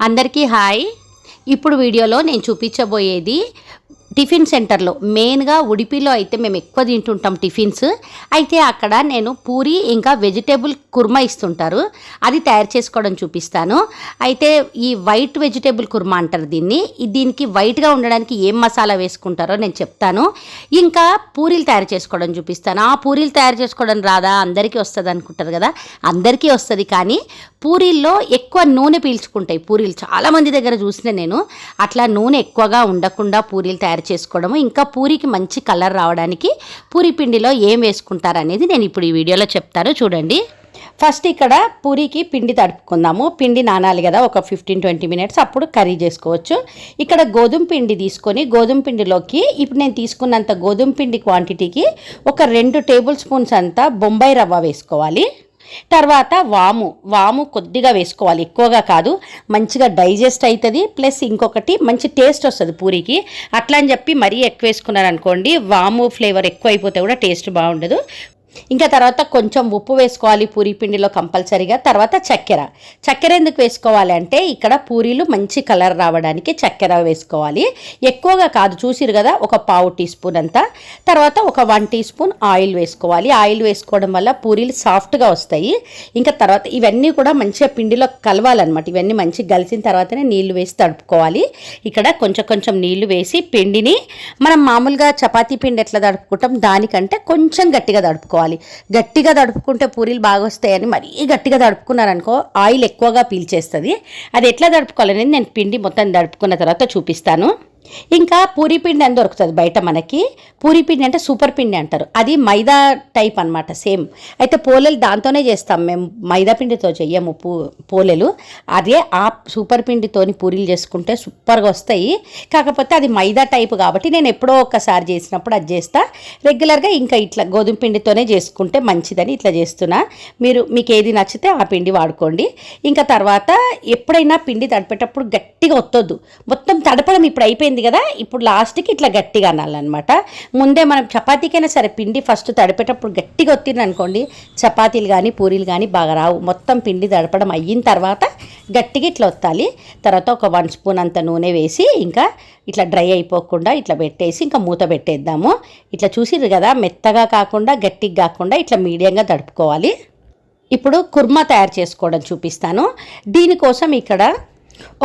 అందరికీ హాయ్. ఇప్పుడు వీడియోలో నేను చూపించబోయేది టిఫిన్ సెంటర్లో. మెయిన్గా ఉడిపిలో అయితే మేము ఎక్కువ తింటుంటాం టిఫిన్స్. అయితే అక్కడ నేను పూరి ఇంకా వెజిటేబుల్ కుర్మా ఇస్తుంటారు. అది తయారు చేసుకోవడం చూపిస్తాను. అయితే ఈ వైట్ వెజిటేబుల్ కుర్మా అంటారు దీన్ని. దీనికి వైట్గా ఉండడానికి ఏం మసాలా వేసుకుంటారో నేను చెప్తాను. ఇంకా పూరీలు తయారు చేసుకోవడం చూపిస్తాను. ఆ పూరీలు తయారు చేసుకోవడం రాదా? అందరికీ వస్తుంది అనుకుంటారు కదా? అందరికీ వస్తుంది కానీ పూరీల్లో ఎక్కువ నూనె పీల్చుకుంటాయి పూరీలు. చాలామంది దగ్గర చూసిన నేను. అట్లా నూనె ఎక్కువగా ఉండకుండా పూరీలు తయారు చేసుకోవడము ఇంకా పూరికి మంచి కలర్ రావడానికి పూరి పిండిలో ఏం వేసుకుంటారు అనేది నేను ఇప్పుడు ఈ వీడియోలో చెప్తాను. చూడండి. ఫస్ట్ ఇక్కడ పూరికి పిండి తడుపుకుందాము. పిండి నానాలి కదా ఒక ఫిఫ్టీన్ ట్వంటీ మినిట్స్ అప్పుడు కర్రీ చేసుకోవచ్చు. ఇక్కడ గోధుమ పిండి తీసుకొని గోధుమ పిండిలోకి ఇప్పుడు నేను తీసుకున్నంత గోధుమ పిండి క్వాంటిటీకి ఒక రెండు టేబుల్ స్పూన్స్ అంతా బొంబాయి రవ్వ వేసుకోవాలి. తర్వాత వాము. వాము కొద్దిగా వేసుకోవాలి. ఎక్కువగా కాదు మంచిగా డైజెస్ట్ అవుతుంది ప్లస్ ఇంకొకటి మంచి టేస్ట్ వస్తుంది పూరికి. అట్లా అని చెప్పి మరీ ఎక్కువ వేసుకున్నారనుకోండి వాము ఫ్లేవర్ ఎక్కువ అయిపోతే కూడా టేస్ట్ బాగుండదు. ఇంకా తర్వాత కొంచెం ఉప్పు వేసుకోవాలి పూరీ పిండిలో కంపల్సరీగా తర్వాత చక్కెర. చక్కెర ఎందుకు వేసుకోవాలి అంటే ఇక్కడ పూరీలు మంచి కలర్ రావడానికి చక్కెర వేసుకోవాలి. ఎక్కువగా కాదు చూసిరు కదా ఒక పావు టీ స్పూన్ అంతా. తర్వాత ఒక వన్ టీ స్పూన్ ఆయిల్ వేసుకోవాలి. ఆయిల్ వేసుకోవడం వల్ల పూరీలు సాఫ్ట్గా వస్తాయి. ఇంకా తర్వాత ఇవన్నీ కూడా మంచిగా పిండిలో కలవాలన్నమాట. ఇవన్నీ మంచిగా కలిసిన తర్వాతనే నీళ్ళు వేసి తడుపుకోవాలి. ఇక్కడ కొంచెం కొంచెం నీళ్ళు వేసి పిండిని మనం మామూలుగా చపాతీ పిండి ఎట్లా తడుపుకుంటాం దానికంటే కొంచెం గట్టిగా తడుపుకోవాలి. గట్టిగా తడుపుకుంటే పూరీలు బాగా వస్తాయని మరీ గట్టిగా తడుపుకున్నారనుకో ఆయిల్ ఎక్కువగా పీల్చేస్తుంది. అది ఎట్లా తడుపుకోవాలనేది నేను పిండి మొత్తం తడుపుకున్న తర్వాత చూపిస్తాను. ఇంకా పూరి పిండి అని దొరుకుతుంది బయట మనకి. పూరి పిండి అంటే సూపర్ పిండి అంటారు. అది మైదా టైప్ అన్నమాట సేమ్. అయితే పోలేలు దాంతోనే చేస్తాం మేము. మైదా పిండితో చెయ్యము పూ పోలేలు. అదే ఆ సూపర్ పిండితోని పూరీలు చేసుకుంటే సూపర్గా వస్తాయి. కాకపోతే అది మైదా టైప్ కాబట్టి నేను ఎప్పుడో ఒక్కసారి చేసినప్పుడు అది చేస్తా. రెగ్యులర్గా ఇంకా ఇట్లా గోధుమ పిండితోనే చేసుకుంటే మంచిదని ఇట్లా చేస్తున్నా. మీరు మీకు ఏది నచ్చితే ఆ పిండి వాడుకోండి. ఇంకా తర్వాత ఎప్పుడైనా పిండి తడిపేటప్పుడు గట్టిగా ఒత్తొద్దు. మొత్తం తడపడం ఇప్పుడు అయిపోయింది కదా? ఇప్పుడు లాస్ట్కి ఇట్లా గట్టిగా అనాలన్నమాట. ముందే మనం చపాతీకైనా సరే పిండి ఫస్ట్ తడిపేటప్పుడు గట్టిగా ఒత్తింది అనుకోండి చపాతీలు కానీ పూరీలు కానీ బాగా రావు. మొత్తం పిండి తడపడం అయిన తర్వాత గట్టిగా ఇట్లా ఒత్తాలి. తర్వాత ఒక వన్ స్పూన్ అంత నూనె వేసి ఇంకా ఇట్లా డ్రై అయిపోకుండా ఇట్లా పెట్టేసి ఇంకా మూత పెట్టేద్దాము. ఇట్లా చూసిర్రు కదా? మెత్తగా కాకుండా గట్టిగా కాకుండా ఇట్లా మీడియంగా తడుపుకోవాలి. ఇప్పుడు కుర్మా తయారు చేసుకోవడం చూపిస్తాను. దీనికోసం ఇక్కడ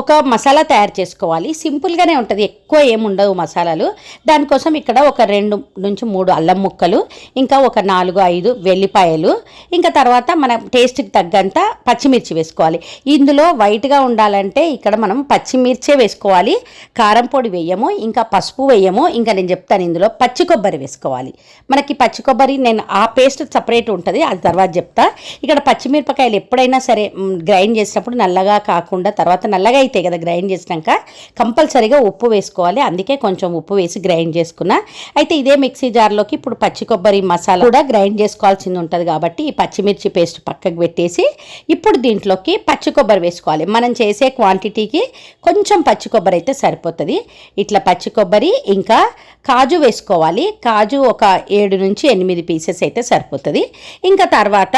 ఒక మసాలా తయారు చేసుకోవాలి. సింపుల్గానే ఉంటుంది. ఎక్కువ ఏముండవు మసాలాలు. దానికోసం ఇక్కడ ఒక రెండు నుంచి మూడు అల్లం ముక్కలు ఇంకా ఒక నాలుగు ఐదు వెల్లిపాయలు ఇంకా తర్వాత మన టేస్ట్కి తగ్గంత పచ్చిమిర్చి వేసుకోవాలి. ఇందులో వైట్గా ఉండాలంటే ఇక్కడ మనం పచ్చిమిర్చే వేసుకోవాలి. కారం పొడి వేయము ఇంకా పసుపు వేయము ఇంకా నేను చెప్తాను ఇందులో పచ్చి కొబ్బరి వేసుకోవాలి. మనకి పచ్చి కొబ్బరి నేను ఆ పేస్ట్ సపరేట్ ఉంటుంది అది తర్వాత చెప్తా. ఇక్కడ పచ్చిమిరపకాయలు ఎప్పుడైనా సరే గ్రైండ్ చేసినప్పుడు నల్లగా కాకుండా తర్వాత నల్లగా అయితే కదా గ్రైండ్ చేసినాక. కంపల్సరీగా ఉప్పు వేసుకోవాలి. అందుకే కొంచెం ఉప్పు వేసి గ్రైండ్ చేసుకున్నా. అయితే ఇదే మిక్సీ జార్లోకి ఇప్పుడు పచ్చి కొబ్బరి మసాలా కూడా గ్రైండ్ చేసుకోవాల్సింది ఉంటుంది కాబట్టి ఈ పచ్చిమిర్చి పేస్ట్ పక్కకు పెట్టేసి ఇప్పుడు దీంట్లోకి పచ్చి కొబ్బరి వేసుకోవాలి. మనం చేసే క్వాంటిటీకి కొంచెం పచ్చి కొబ్బరి అయితే సరిపోతుంది. ఇట్లా పచ్చి కొబ్బరి ఇంకా కాజు వేసుకోవాలి. కాజు ఒక ఏడు నుంచి ఎనిమిది పీసెస్ అయితే సరిపోతుంది. ఇంకా తర్వాత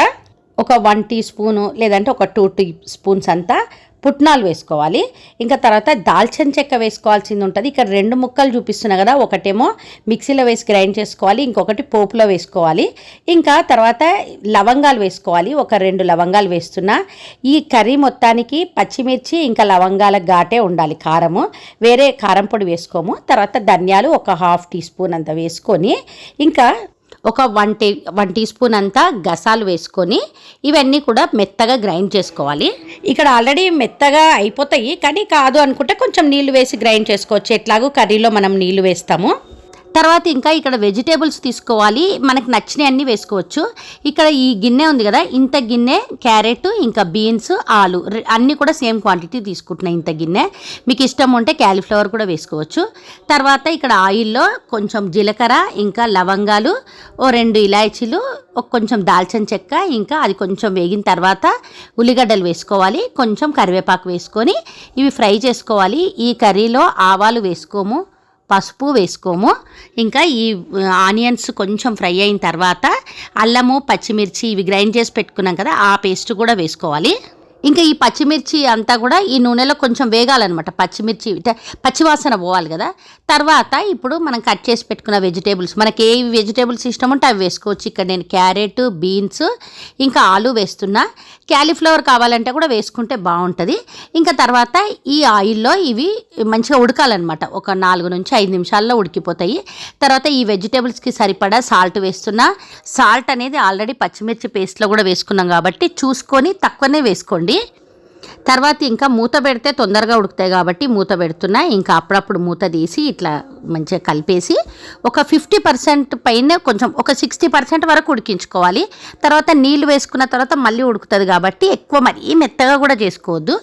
ఒక వన్ టీ స్పూను లేదంటే ఒక టూ టీ స్పూన్స్ అంతా పుట్నాలు వేసుకోవాలి. ఇంకా తర్వాత దాల్చిన చెక్క వేసుకోవాల్సింది ఉంటుంది. ఇక్కడ రెండు ముక్కలు చూపిస్తున్నా కదా ఒకటేమో మిక్సీలో వేసి గ్రైండ్ చేసుకోవాలి ఇంకొకటి పోపులో వేసుకోవాలి. ఇంకా తర్వాత లవంగాలు వేసుకోవాలి ఒక రెండు లవంగాలు వేస్తున్నా. ఈ కర్రీ మొత్తానికి పచ్చిమిర్చి ఇంకా లవంగాల ఘాటే ఉండాలి కారము. వేరే కారం పొడి వేసుకోము. తర్వాత ధనియాలు ఒక హాఫ్ టీ స్పూన్ అంత వేసుకొని ఇంకా ఒక one tea one tea spoon అంతా గసాలు వేసుకొని ఇవన్నీ కూడా మెత్తగా గ్రైండ్ చేసుకోవాలి. ఇక్కడ ఆల్రెడీ మెత్తగా అయిపోతాయి కానీ కాదు అనుకుంటే కొంచెం నీళ్ళు వేసి గ్రైండ్ చేసుకోవచ్చు. ఎట్లాగో కర్రీలో మనం నీళ్ళు వేస్తాము. తర్వాత ఇంకా ఇక్కడ వెజిటేబుల్స్ తీసుకోవాలి. మనకు నచ్చినవి అన్నీ వేసుకోవచ్చు. ఇక్కడ ఈ గిన్నె ఉంది కదా ఇంత గిన్నె క్యారెట్ ఇంకా బీన్స్ ఆలు అన్నీ కూడా సేమ్ క్వాంటిటీ తీసుకుంటున్నాయి ఇంత గిన్నె. మీకు ఇష్టం ఉంటే క్యాలీఫ్లవర్ కూడా వేసుకోవచ్చు. తర్వాత ఇక్కడ ఆయిల్లో కొంచెం జీలకర్ర ఇంకా లవంగాలు ఓ రెండు ఇలాచీలు ఒక కొంచెం దాల్చిన చెక్క ఇంకా అది కొంచెం వేగిన తర్వాత ఉల్లిగడ్డలు వేసుకోవాలి. కొంచెం కరివేపాకు వేసుకొని ఇవి ఫ్రై చేసుకోవాలి. ఈ కర్రీలో ఆవాలు వేసుకోము. పసుపు వేసుకోము. ఇంకా ఈ ఆనియన్స్ కొంచెం ఫ్రై అయిన తర్వాత అల్లము పచ్చిమిర్చి ఇవి గ్రైండ్ చేసి పెట్టుకున్నాం కదా ఆ పేస్ట్ కూడా వేసుకోవాలి. ఇంకా ఈ పచ్చిమిర్చి అంతా కూడా ఈ నూనెలో కొంచెం వేగాలన్నమాట. పచ్చిమిర్చి పచ్చివాసన పోవాలి కదా. తర్వాత ఇప్పుడు మనం కట్ చేసి పెట్టుకున్న వెజిటేబుల్స్. మనకి ఏ వెజిటేబుల్స్ ఇష్టం ఉంటే అవి వేసుకోవచ్చు. ఇక్కడ నేను క్యారెట్ బీన్స్ ఇంకా ఆలు వేస్తున్నా. క్యాలీఫ్లవర్ కావాలంటే కూడా వేసుకుంటే బాగుంటుంది. ఇంకా తర్వాత ఈ ఆయిల్లో ఇవి మంచిగా ఉడకాలన్నమాట. ఒక నాలుగు నుంచి ఐదు నిమిషాల్లో ఉడికిపోతాయి. తర్వాత ఈ వెజిటేబుల్స్కి సరిపడా సాల్ట్ వేస్తున్నా. సాల్ట్ అనేది ఆల్రెడీ పచ్చిమిర్చి పేస్ట్లో కూడా వేసుకున్నాం కాబట్టి చూసుకొని తక్కువనే వేసుకోండి. తర్వాత ఇంకా మూత పెడితే తొందరగా ఉడుకుతాయి కాబట్టి మూత పెడుతున్నా. ఇంకా అప్పుడప్పుడు మూత తీసి ఇట్లా మంచిగా కలిపేసి ఒక ఫిఫ్టీ పర్సెంట్ పైన కొంచెం ఒక సిక్స్టీ పర్సెంట్ వరకు ఉడికించుకోవాలి. తర్వాత నీళ్ళు వేసుకున్న తర్వాత మళ్ళీ ఉడుకుతుంది కాబట్టి ఎక్కువ మరీ మెత్తగా కూడా చేసుకోవద్దు.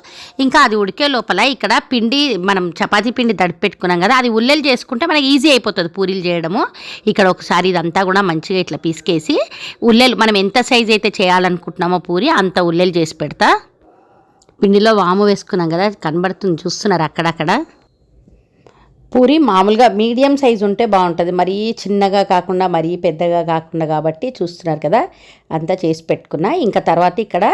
ఇంకా అది ఉడికే లోపల ఇక్కడ పిండి మనం చపాతీ పిండి దడిపి పెట్టుకున్నాం కదా అది ఉల్లెలు చేసుకుంటే మనకి ఈజీ అయిపోతుంది పూరీలు చేయడము. ఇక్కడ ఒకసారి ఇదంతా కూడా మంచిగా ఇట్లా పీసుకేసి ఉల్లెలు మనం ఎంత సైజ్ అయితే చేయాలనుకుంటున్నామో పూరి అంత ఉల్లెలు చేసి పెడతా. పిండిలో వాము వేసుకున్నాం కదా కనబడుతుంది చూస్తున్నారు అక్కడక్కడ. పూరి మామూలుగా మీడియం సైజ్ ఉంటే బాగుంటుంది మరీ చిన్నగా కాకుండా మరీ పెద్దగా కాకుండా కాబట్టి చూస్తున్నారు కదా. అంతా చేసి పెట్టుకున్నా. ఇంకా తర్వాత ఇక్కడ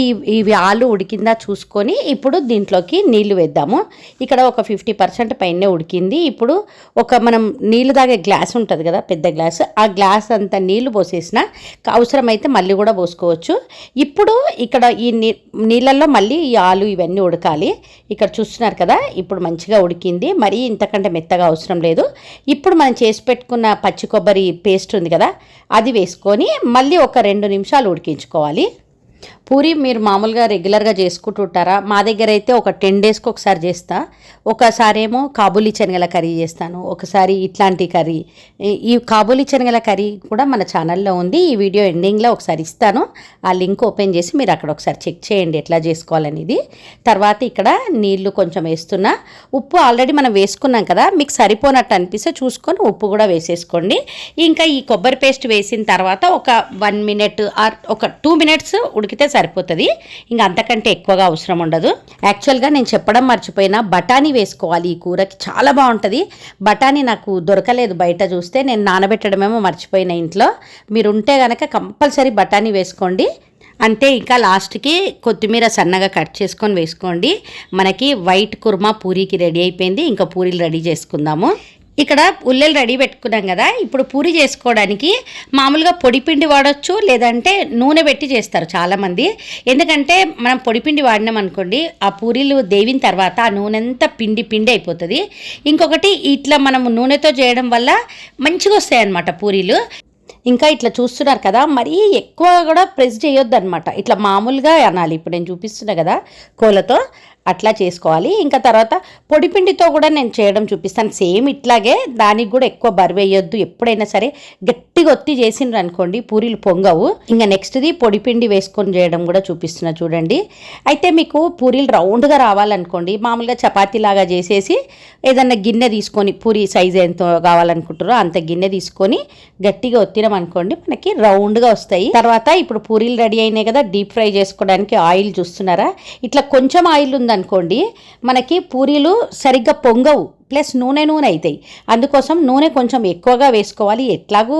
ఈ ఇవి ఆలు ఉడికిందా చూసుకొని ఇప్పుడు దీంట్లోకి నీళ్ళు వేద్దాము. ఇక్కడ ఒక ఫిఫ్టీ పర్సెంట్ పైనే ఉడికింది. ఇప్పుడు ఒక మనం నీళ్ళు తాగే గ్లాస్ ఉంటుంది కదా పెద్ద గ్లాస్. ఆ గ్లాస్ అంత నీళ్ళు పోసేసిన అవసరమైతే మళ్ళీ కూడా పోసుకోవచ్చు. ఇప్పుడు ఇక్కడ ఈ నీ నీళ్ళల్లో మళ్ళీ ఈ ఆలు ఇవన్నీ ఉడకాలి. ఇక్కడ చూస్తున్నారు కదా ఇప్పుడు మంచిగా ఉడికింది. మరీ ఇంతకంటే మెత్తగా అవసరం లేదు. ఇప్పుడు మనం చేసి పెట్టుకున్న పచ్చి కొబ్బరి పేస్ట్ ఉంది కదా అది వేసుకొని మళ్ళీ ఒక రెండు నిమిషాలు ఉడికించుకోవాలి. పూరి మీరు మామూలుగా రెగ్యులర్గా చేసుకుంటుంటారా మా దగ్గర అయితే ఒక టెన్ డేస్కి ఒకసారి చేస్తా. ఒకసారి ఏమో కాబూలీ శనగల కర్రీ చేస్తాను. ఒకసారి ఇట్లాంటి కర్రీ. ఈ- ఈ కాబూలీ శనగల కర్రీ కూడా మన ఛానల్లో ఉంది. ఈ వీడియో ఎండింగ్లో ఒకసారి ఇస్తాను. ఆ లింక్ ఓపెన్ చేసి మీరు అక్కడ ఒకసారి చెక్ చేయండి ఎట్లా చేసుకోవాలనేది. తర్వాత ఇక్కడ నీళ్ళు కొంచెం వేస్తున్నా. ఉప్పు ఆల్రెడీ మనం వేసుకున్నాం కదా మీకు సరిపోనట్టు అనిపిస్తే చూసుకొని ఉప్పు కూడా వేసేసుకోండి. ఇంకా ఈ కొబ్బరి పేస్ట్ వేసిన తర్వాత ఒక వన్ మినిట్ ఆర్ ఒక టూ మినిట్స్ ఉడికితే సరిపోతుంది. ఇంకా అంతకంటే ఎక్కువగా అవసరం ఉండదు. యాక్చువల్గా నేను చెప్పడం మర్చిపోయినా బఠానీ వేసుకోవాలి ఈ కూరకి. చాలా బాగుంటుంది. బఠానీ నాకు దొరకలేదు బయట చూస్తే. నేను నానబెట్టడమేమో మర్చిపోయిన ఇంట్లో. మీరు ఉంటే కనుక కంపల్సరీ బఠానీ వేసుకోండి. అంతే ఇంకా లాస్ట్కి కొత్తిమీర సన్నగా కట్ చేసుకొని వేసుకోండి. మనకి వైట్ కుర్మా పూరీకి రెడీ అయిపోయింది. ఇంకా పూరీలు రెడీ చేసుకుందాము. ఇక్కడ ఉల్లెలు రెడీ పెట్టుకున్నాం కదా ఇప్పుడు పూరి చేసుకోవడానికి మామూలుగా పొడిపిండి వాడచ్చు లేదంటే నూనె పెట్టి చేస్తారు చాలామంది. ఎందుకంటే మనం పొడిపిండి వాడినాం అనుకోండి ఆ పూరీలు దేవిన తర్వాత ఆ నూనె అంతా పిండి పిండి అయిపోతుంది. ఇంకొకటి ఇట్లా మనం నూనెతో చేయడం వల్ల మంచిగా వస్తాయి అన్నమాట పూరీలు. ఇంకా ఇట్లా చూస్తున్నారు కదా మరీ ఎక్కువ కూడా ప్రెస్ చేయొద్దు అనమాట ఇట్లా మామూలుగా అనాలి. ఇప్పుడు నేను చూపిస్తున్నా కదా కోలతో. అట్లా చేసుకోవాలి. ఇంకా తర్వాత పొడిపిండితో కూడా నేను చేయడం చూపిస్తాను. సేమ్ ఇట్లాగే దానికి కూడా ఎక్కువ బరువు వేయొద్దు ఎప్పుడైనా సరే గట్టిగా ఒత్తి చేసిండ్రు అనుకోండి పూరీలు పొంగవు. ఇంకా నెక్స్ట్ది పొడిపిండి వేసుకొని చేయడం కూడా చూపిస్తున్నా చూడండి. అయితే మీకు పూరీలు రౌండ్గా రావాలనుకోండి మామూలుగా చపాతీలాగా చేసేసి ఏదన్నా గిన్నె తీసుకొని పూరి సైజ్ ఎంత కావాలనుకుంటారో అంత గిన్నె తీసుకొని గట్టిగా ఒత్తినాం అనుకోండి మనకి రౌండ్గా వస్తాయి. తర్వాత ఇప్పుడు పూరీలు రెడీ అయినాయి కదా డీప్ ఫ్రై చేసుకోవడానికి ఆయిల్ చూస్తున్నారా? ఇట్లా కొంచెం ఆయిల్ ఉంది ఉందనుకోండి మనకి పూరీలు సరిగ్గా పొంగవు ప్లస్ నూనె నూనె అవుతాయి అందుకోసం నూనె కొంచెం ఎక్కువగా వేసుకోవాలి. ఎట్లాగూ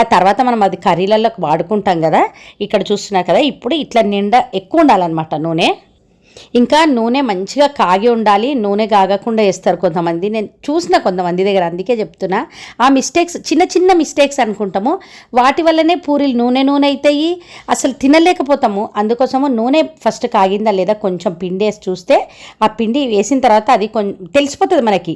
ఆ తర్వాత మనం అది కర్రీలలో వాడుకుంటాం కదా ఇక్కడ చూస్తున్నారు కదా ఇప్పుడు ఇట్లా నిండా ఎక్కువ ఉండాలన్నమాట నూనె. ఇంకా నూనె మంచిగా కాగి ఉండాలి నూనె కాగకుండా వేస్తారు కొంతమంది. నేను చూసిన కొంతమంది దగ్గర అందుకే చెప్తున్నా. ఆ మిస్టేక్స్ చిన్న చిన్న మిస్టేక్స్ అనుకుంటాము. వాటి వల్లనే పూరీలు నూనె నూనె అవుతాయి అసలు తినలేకపోతాము. అందుకోసము నూనె ఫస్ట్ కాగిందా లేదా కొంచెం పిండి వేసి చూస్తే ఆ పిండి వేసిన తర్వాత అది కొంచెం తెలిసిపోతుంది మనకి.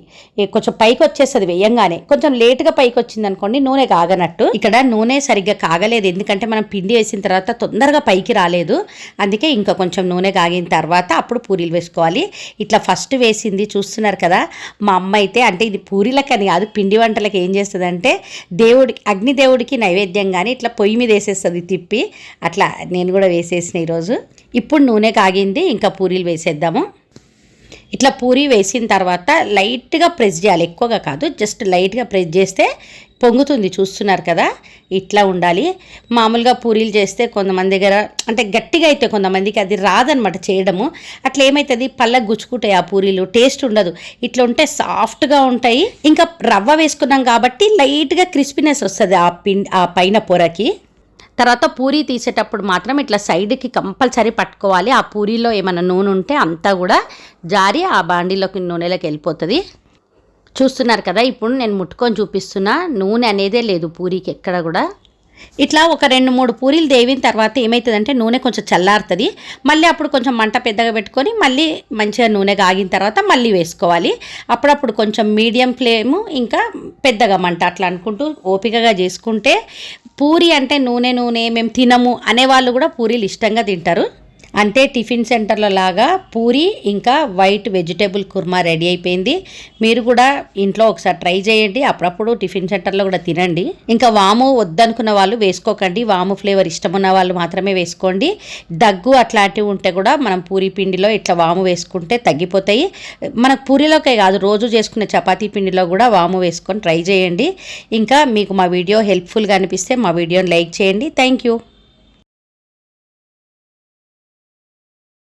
కొంచెం పైకి వచ్చేస్తుంది వేయంగానే. కొంచెం లేటుగా పైకి వచ్చింది అనుకోండి నూనె కాగనట్టు. ఇక్కడ నూనె సరిగ్గా కాగలేదు. ఎందుకంటే మనం పిండి వేసిన తర్వాత తొందరగా పైకి రాలేదు. అందుకే ఇంకా కొంచెం నూనె కాగిన తర్వాత అప్పుడు పూరీలు వేసుకోవాలి. ఇట్లా ఫస్ట్ వేసింది చూస్తున్నారు కదా మా అమ్మ అయితే అంటే ఇది పూరీలకని కాదు పిండి వంటలకు ఏం చేస్తుందంటే దేవుడికి అగ్నిదేవుడికి నైవేద్యం కానీ ఇట్లా పొయ్యి మీద వేసేస్తుంది తిప్పి. అట్లా నేను కూడా వేసేసిన ఈరోజు. ఇప్పుడు నూనె కాగింది ఇంకా పూరీలు వేసేద్దాము. ఇట్లా పూరి వేసిన తర్వాత లైట్గా ప్రెస్ చేయాలి. ఎక్కువగా కాదు జస్ట్ లైట్గా ప్రెస్ చేస్తే పొంగుతుంది చూస్తున్నారు కదా? ఇట్లా ఉండాలి. మామూలుగా పూరీలు చేస్తే కొంతమంది దగ్గర అంటే గట్టిగా అయితే కొంతమందికి అది రాదనమాట చేయడము. అట్లా ఏమవుతుంది పళ్ళకు గుచ్చుకుంటాయి ఆ పూరీలు టేస్ట్ ఉండదు. ఇట్లా ఉంటే సాఫ్ట్గా ఉంటాయి. ఇంకా రవ్వ వేసుకున్నాం కాబట్టి లైట్గా క్రిస్పీనెస్ వస్తుంది ఆ పిం ఆ పైన పొరకి. తర్వాత పూరి తీసేటప్పుడు మాత్రం ఇట్లా సైడ్కి కంపల్సరీ పట్టుకోవాలి. ఆ పూరీలో ఏమైనా నూనె ఉంటే అంతా కూడా జారి ఆ బాండీలోకి నూనెలోకి వెళ్ళిపోతుంది. చూస్తున్నారు కదా ఇప్పుడు నేను ముట్టుకొని చూపిస్తున్నా. నూనె అనేదే లేదు పూరీకి ఎక్కడ కూడా. ఇట్లా ఒక రెండు మూడు పూరీలు దేవిన తర్వాత ఏమవుతుందంటే నూనె కొంచెం చల్లారుతుంది. మళ్ళీ అప్పుడు కొంచెం మంట పెద్దగా పెట్టుకొని మళ్ళీ మంచిగా నూనె కాగిన తర్వాత మళ్ళీ వేసుకోవాలి. అప్పుడప్పుడు కొంచెం మీడియం ఫ్లేమ్ ఇంకా పెద్దగా మంట అట్లా అనుకుంటూ ఓపికగా చేసుకుంటే పూరి అంటే నూనె నూనె మేము తినము అనేవాళ్ళు కూడా పూరీలు ఇష్టంగా తింటారు. అంటే టిఫిన్ సెంటర్లో లాగా పూరి ఇంకా వైట్ వెజిటేబుల్ కుర్మా రెడీ అయిపోయింది. మీరు కూడా ఇంట్లో ఒకసారి ట్రై చేయండి. అప్పుడప్పుడు టిఫిన్ సెంటర్లో కూడా తినండి. ఇంకా వాము వద్దనుకున్న వాళ్ళు వేసుకోకండి. వాము ఫ్లేవర్ ఇష్టం ఉన్న వాళ్ళు మాత్రమే వేసుకోండి. దగ్గు అట్లాంటివి ఉంటే కూడా మనం పూరి పిండిలో ఇట్లా వాము వేసుకుంటే తగ్గిపోతాయి. మనకు పూరిలోకే కాదు రోజు చేసుకునే చపాతీ పిండిలో కూడా వాము వేసుకొని ట్రై చేయండి. ఇంకా మీకు మా వీడియో హెల్ప్ఫుల్గా అనిపిస్తే మా వీడియోని లైక్ చేయండి. Thank you.